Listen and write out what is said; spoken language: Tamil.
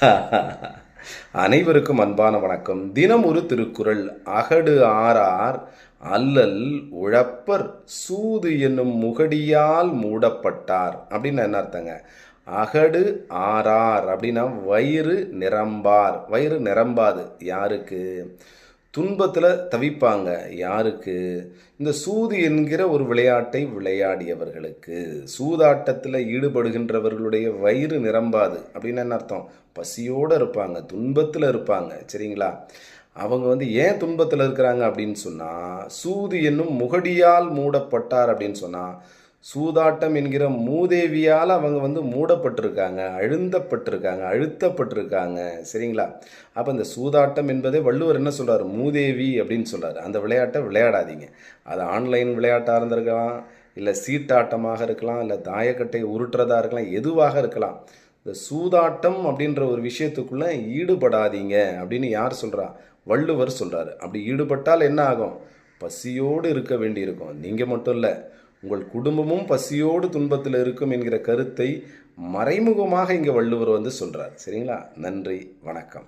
அனைவருக்கும் அன்பான வணக்கம். தினம் ஒரு திருக்குறள். அகடு ஆறார் அல்லல் உழப்பர் சூது என்னும் முகடியால் மூடப்பட்டார். அப்படின்னு என்ன அர்த்தங்க? அகடு ஆறார் அப்படின்னா வயிறு நிரம்பார். வயிறு நிரம்பாது. யாருக்கு? துன்பத்தில் தவிப்பாங்க. யாருக்கு? இந்த சூது என்கிற ஒரு விளையாட்டை விளையாடியவர்களுக்கு. சூதாட்டத்தில் ஈடுபடுகின்றவர்களுடைய வயிறு நிரம்பாது அப்படின்னு என்ன அர்த்தம்? பசியோடு இருப்பாங்க துன்பத்தில் இருப்பாங்க சரிங்களா? அவங்க வந்து ஏன் துன்பத்தில் இருக்கிறாங்க அப்படின்னு சொன்னால் சூது என்னும் முகடியால் மூடப்பட்டார் அப்படின்னு சொன்னால் சூதாட்டம் என்கிற மூதேவியால் அவங்க வந்து மூடப்பட்டிருக்காங்க அழுந்தப்பட்டிருக்காங்க அழுத்தப்பட்டிருக்காங்க. சரிங்களா? அப்போ இந்த சூதாட்டம் என்பதே வள்ளுவர் என்ன சொல்கிறார் மூதேவி அப்படின்னு சொல்கிறார் அந்த விளையாட்டை விளையாடாதீங்க. அது ஆன்லைன் விளையாட்டாக இருந்திருக்கலாம் இல்லை சீட்டாட்டமாக இருக்கலாம் இல்லை தாயக்கட்டை உருட்டுறதா இருக்கலாம் எதுவாக இருக்கலாம். இந்த சூதாட்டம் அப்படின்ற ஒரு விஷயத்துக்குள்ளே ஈடுபடாதீங்க அப்படின்னு யார் சொல்கிறா வள்ளுவர் சொல்கிறாரு அப்படி ஈடுபட்டால் என்ன ஆகும்? பசியோடு இருக்க வேண்டியிருக்கும். நீங்கள் மட்டும் இல்லை உங்கள் குடும்பமும் பசியோடு துன்பத்தில் இருக்கும் என்கிற கருத்தை மறைமுகமாக இங்கே வள்ளுவர் வந்து சொல்கிறார் சரிங்களா? நன்றி வணக்கம்.